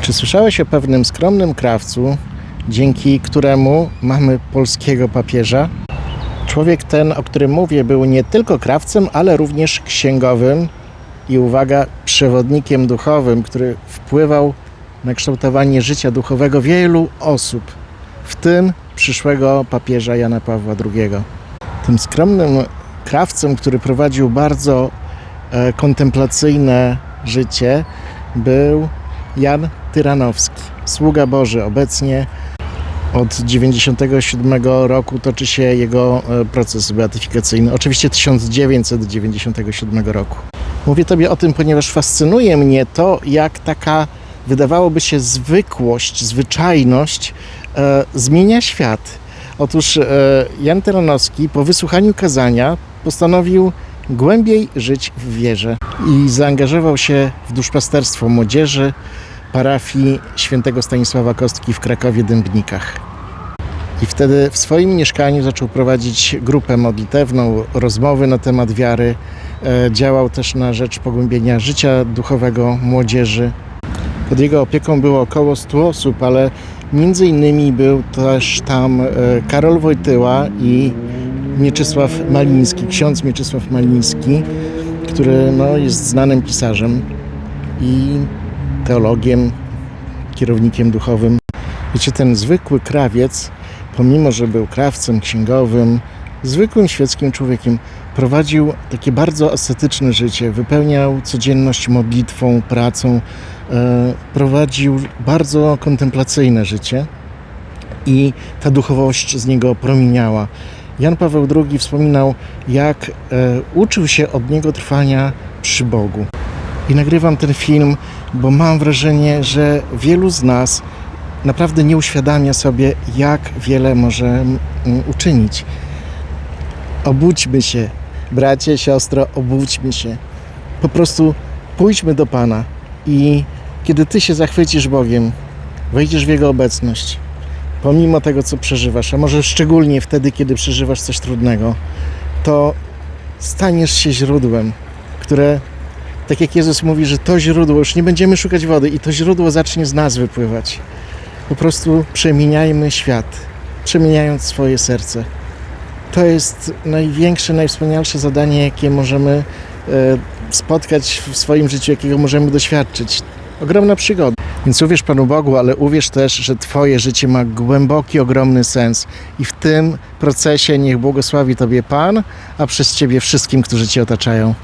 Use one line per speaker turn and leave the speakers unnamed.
Czy słyszałeś o pewnym skromnym krawcu, dzięki któremu mamy polskiego papieża? Człowiek ten, o którym mówię, był nie tylko krawcem, ale również księgowym i uwaga, przewodnikiem duchowym, który wpływał na kształtowanie życia duchowego wielu osób, w tym przyszłego papieża Jana Pawła II. Tym skromnym krawcem, który prowadził bardzo e, kontemplacyjne życie, był Jan Tyranowski, sługa Boży. Obecnie od 97 roku toczy się jego e, proces beatyfikacyjny. Oczywiście 1997 roku. Mówię Tobie o tym, ponieważ fascynuje mnie to, jak taka wydawałoby się zwykłość, zwyczajność e, zmienia świat. Otóż e, Jan Tyranowski po wysłuchaniu kazania postanowił głębiej żyć w wierze i zaangażował się w duszpasterstwo młodzieży parafii świętego Stanisława Kostki w Krakowie-Dębnikach. I wtedy w swoim mieszkaniu zaczął prowadzić grupę modlitewną, rozmowy na temat wiary. E, Działał też na rzecz pogłębienia życia duchowego młodzieży. Pod jego opieką było około 100 osób, ale między innymi był też tam e, Karol Wojtyła i Mieczysław Maliński, ksiądz Mieczysław Maliński, który no, jest znanym pisarzem i teologiem, kierownikiem duchowym. Wiecie, ten zwykły krawiec, pomimo że był krawcem księgowym, zwykłym świeckim człowiekiem, prowadził takie bardzo ascetyczne życie, wypełniał codzienność modlitwą, pracą, e, prowadził bardzo kontemplacyjne życie i ta duchowość z niego promieniała. Jan Paweł II wspominał, jak e, uczył się od niego trwania przy Bogu. I nagrywam ten film, bo mam wrażenie, że wielu z nas naprawdę nie uświadamia sobie, jak wiele może uczynić. Obudźmy się, bracie, siostro, obudźmy się. Po prostu pójdźmy do Pana i kiedy Ty się zachwycisz Bogiem, wejdziesz w Jego obecność, pomimo tego, co przeżywasz, a może szczególnie wtedy, kiedy przeżywasz coś trudnego, to staniesz się źródłem, które, tak jak Jezus mówi, że to źródło, już nie będziemy szukać wody i to źródło zacznie z nas wypływać. Po prostu przemieniajmy świat, przemieniając swoje serce. To jest największe, najwspanialsze zadanie, jakie możemy e, spotkać w swoim życiu, jakiego możemy doświadczyć. Ogromna przygoda. Więc uwierz Panu Bogu, ale uwierz też, że Twoje życie ma głęboki, ogromny sens. I w tym procesie niech błogosławi Tobie Pan, a przez Ciebie wszystkim, którzy Cię otaczają.